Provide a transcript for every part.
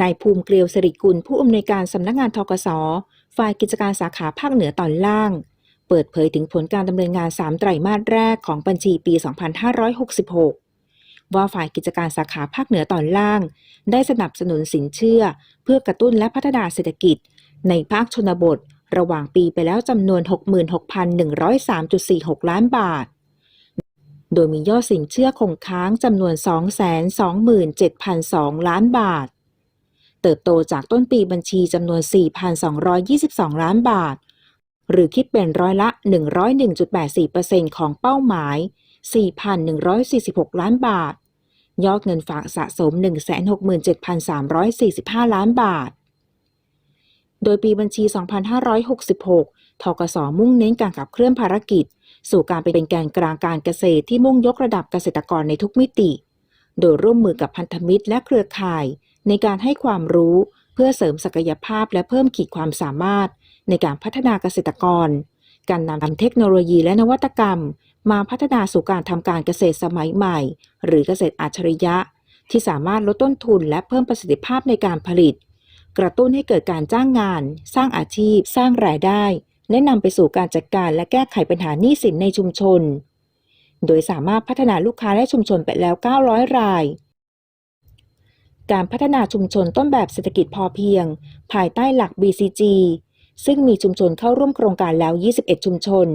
นายภูมิเกลียวสิริกุลผู้อำนวยการสำนักงานทกสฝ่ายกิจการสาขาภาคเหนือตอนล่าง เปิดเผยถึงผลการดำเนินงาน 3 ไตรมาสแรกของบัญชีปี 2566 ว่าฝ่ายกิจการสาขาภาคเหนือตอนล่าง ได้สนับสนุนสินเชื่อ เพื่อกระตุ้นและพัฒนาเศรษฐกิจ ในภาคชนบท ระหว่างปีไปแล้วจำนวน 66,103.46 ล้านบาทโดยมียอดสินเชื่อคงค้างจำนวน 227,002 ล้านบาท เติบโตจากต้นปีบัญชีจำนวน 4,222 ล้านบาท หรือคิดเป็นร้อยละ 101.84%ของเป้าหมาย 4,146 ล้านบาท ยอดเงินฝากสะสม 167,345 ล้านบาท โดยปีบัญชี 2566 ทกสมุ่งเน้นการขับเคลื่อนภารกิจ สู่การเป็นแกนกลางการเกษตรที่มุ่งยกระดับเกษตรกรในทุกมิติ โดยร่วมมือกับพันธมิตรและเครือข่าย ในการให้ความรู้เพื่อเสริมศักยภาพและเพิ่มขีดความสามารถ ในการพัฒนาเกษตรกร การนำเทคโนโลยีและนวัตกรรม มาพัฒนาสู่การทำการเกษตรสมัยใหม่ หรือเกษตรอัจฉริยะ ที่สามารถลดต้นทุนและเพิ่มประสิทธิภาพในการผลิต กระตุ้นให้เกิดการจ้างงาน สร้างอาชีพ สร้างรายได้ และนำไปสู่การจัดการและแก้ไขปัญหาหนี้สินในชุมชน โดยสามารถพัฒนาลูกค้าและชุมชนไปแล้ว 900 ราย การพัฒนาชุมชนต้นแบบเศรษฐกิจพอเพียง ภายใต้หลัก BCG ซึ่งมีชุมชนเข้าร่วมโครงการแล้ว 21 ชุมชน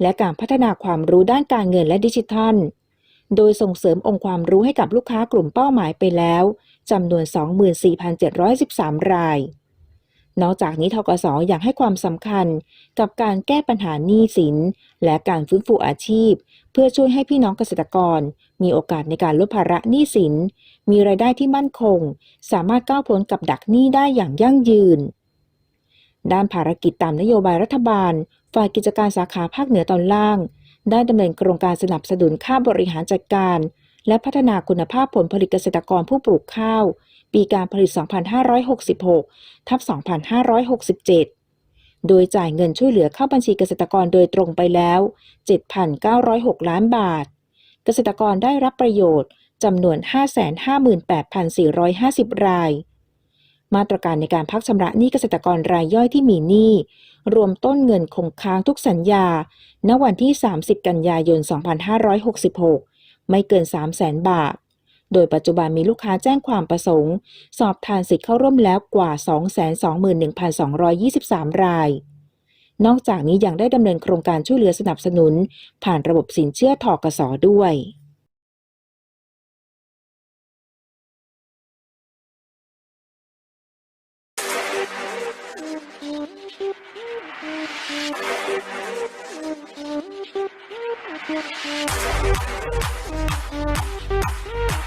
และการพัฒนาความรู้ด้านการเงินและดิจิทัล โดยส่งเสริมองค์ความรู้ให้กับลูกค้ากลุ่มเป้าหมายไปแล้วจำนวน 24,713 ราย นอกจากนี้ทกสอยากให้ความสำคัญกับการแก้ปัญหาหนี้สิน และการฟื้นฟูอาชีพ เพื่อช่วยให้พี่น้องเกษตรกร มีโอกาสในการลดภาระหนี้สิน มีรายได้ที่มั่นคง สามารถก้าวพ้นกับดักหนี้ได้อย่างยั่งยืน ด้านภารกิจตามนโยบายรัฐบาล ฝ่ายกิจการสาขาภาคเหนือตอนล่าง ได้ดำเนินโครงการสนับสนุนค่าบริหารจัดการ และพัฒนาคุณภาพผลผลิตเกษตรกรผู้ปลูกข้าว ปีการผลิต 2566 ทับ 2567 โดยจ่ายเงินช่วยเหลือเข้าบัญชีเกษตรกรโดยตรงไปแล้ว 7,906 ล้านบาท เกษตรกรได้รับประโยชน์จำนวน 558,450 ราย มาตรการในการพักชำระหนี้เกษตรกรรายย่อยที่มีหนี้รวมต้นเงินคงค้างทุกสัญญา ณ วันที่ 30 กันยายน 2566 ไม่เกิน 300,000 บาท โดยปัจจุบันมีลูกค้าแจ้งความประสงค์ สอบทานสิทธิ์เข้าร่วมแล้วกว่า 221,223 ราย นอกจากนี้ยังได้ดำเนินโครงการช่วยเหลือสนับสนุน ผ่านระบบสินเชื่อทกสด้วย